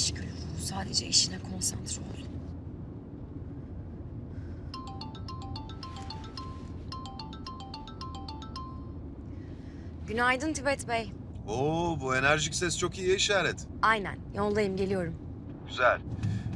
iş gül. Sadece işine konsantre ol. Günaydın Tibet Bey. Oo bu enerjik ses çok iyi işaret. Aynen, yoldayım, geliyorum. Güzel.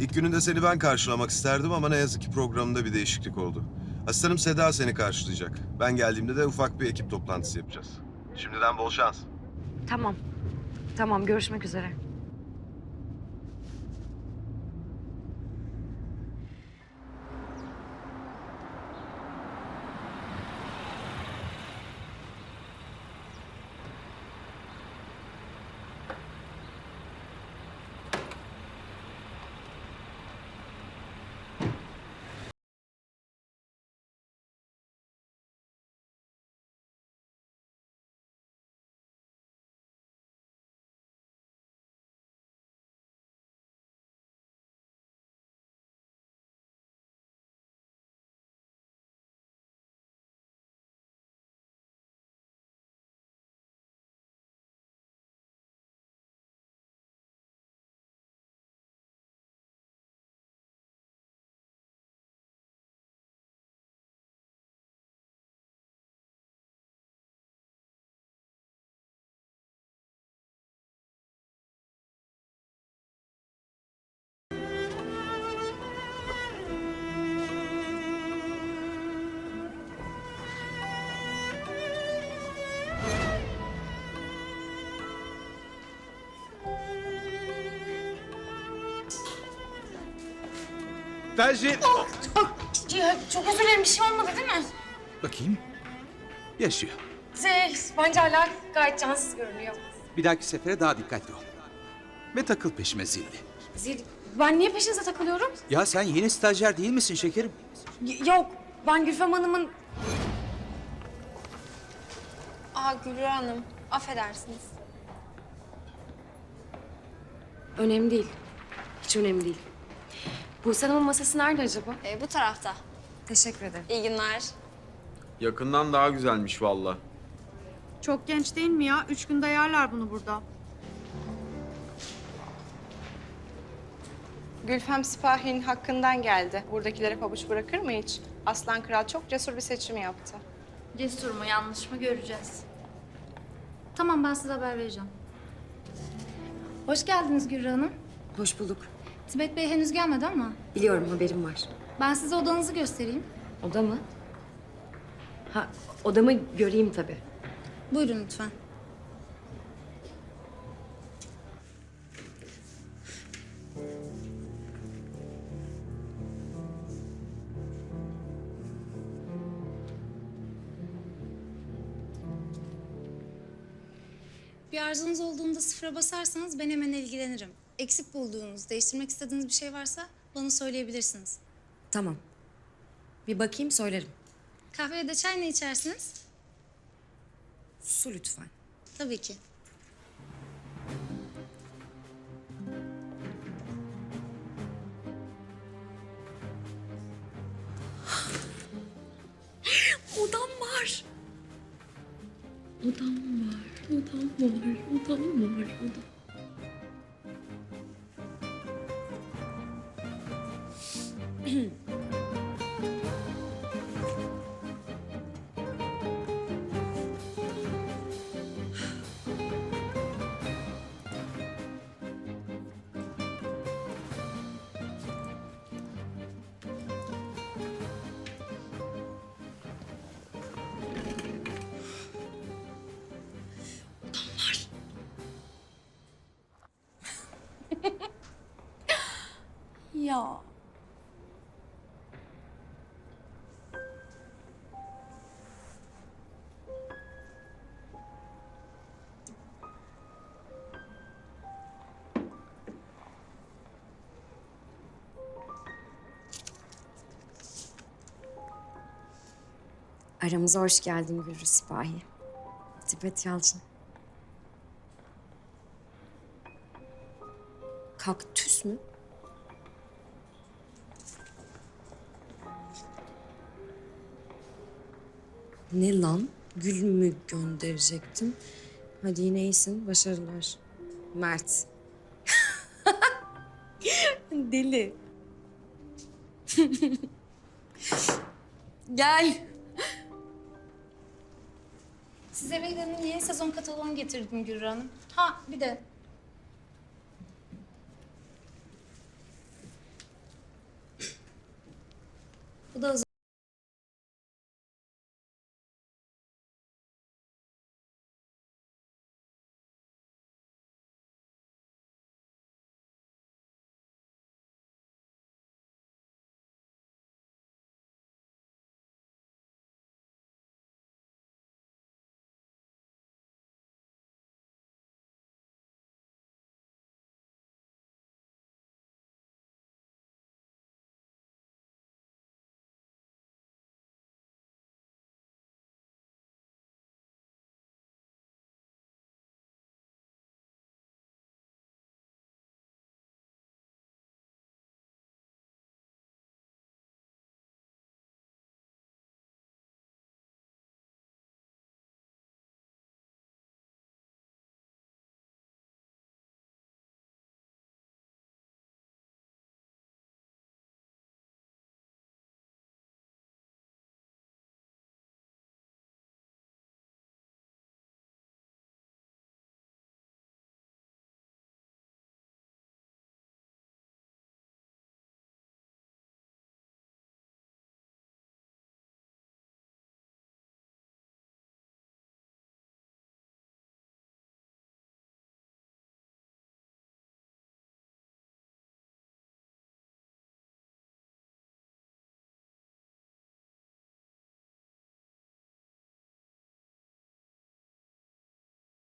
İlk gününde seni ben karşılamak isterdim ama ne yazık ki programında bir değişiklik oldu. Asistanım Seda seni karşılayacak. Ben geldiğimde de ufak bir ekip toplantısı yapacağız. Şimdiden bol şans. Tamam. Tamam, görüşmek üzere. Tercih... Ya, çok özür dilerim bir şey olmadı değil mi? Bakayım. Yaşıyor. Şey, bence hala gayet cansız görünüyor. Bir dahaki sefere daha dikkatli ol. Ve takıl peşime zilli. Zil, ben niye peşinize takılıyorum? Ya sen yeni stajyer değil misin şekerim? Y- yok, ben Gülfem Hanım'ın... Aa Gülru Hanım, affedersiniz. Önemli değil. Hiç önemli değil. Buse Hanım'ın masası nerede acaba? Ee, bu tarafta. Teşekkür ederim. İyi günler. Yakından daha güzelmiş valla. Çok genç değil mi ya? Üç günde yerler bunu burada. Gülfem Sipahi'nin hakkından geldi. Buradakileri pabuç bırakır mı hiç? Aslan Kral çok cesur bir seçim yaptı. Cesur mu, yanlış mı göreceğiz. Tamam, ben size haber vereceğim. Hoş geldiniz Gülru Hanım. Hoş bulduk. Tibet Bey henüz gelmedi ama Biliyorum, haberim var. ben size odanızı göstereyim. Oda mı? Ha, odamı göreyim tabii. Buyurun lütfen. Bir arzunuz olduğunda sıfıra basarsanız ben hemen ilgilenirim. Eksik bulduğunuz, değiştirmek istediğiniz bir şey varsa bana söyleyebilirsiniz. Tamam. Bir bakayım, söylerim. Kahve ya da çay ne içersiniz? Su lütfen. Tabii ki. Odam var. Odam var, odam var, odam var, odam. Ya. Aramıza hoş geldin Gürü Sipahi. Tibet Yalçın. Kaktüs mü? Ne lan? Gül mü gönderecektim? Hadi yine iyisin. Başarılar. Mert. Deli. Gel. Size Vegan'ın yeni sezon kataloğunu getirdim Gülru Hanım. Ha bir de Bu da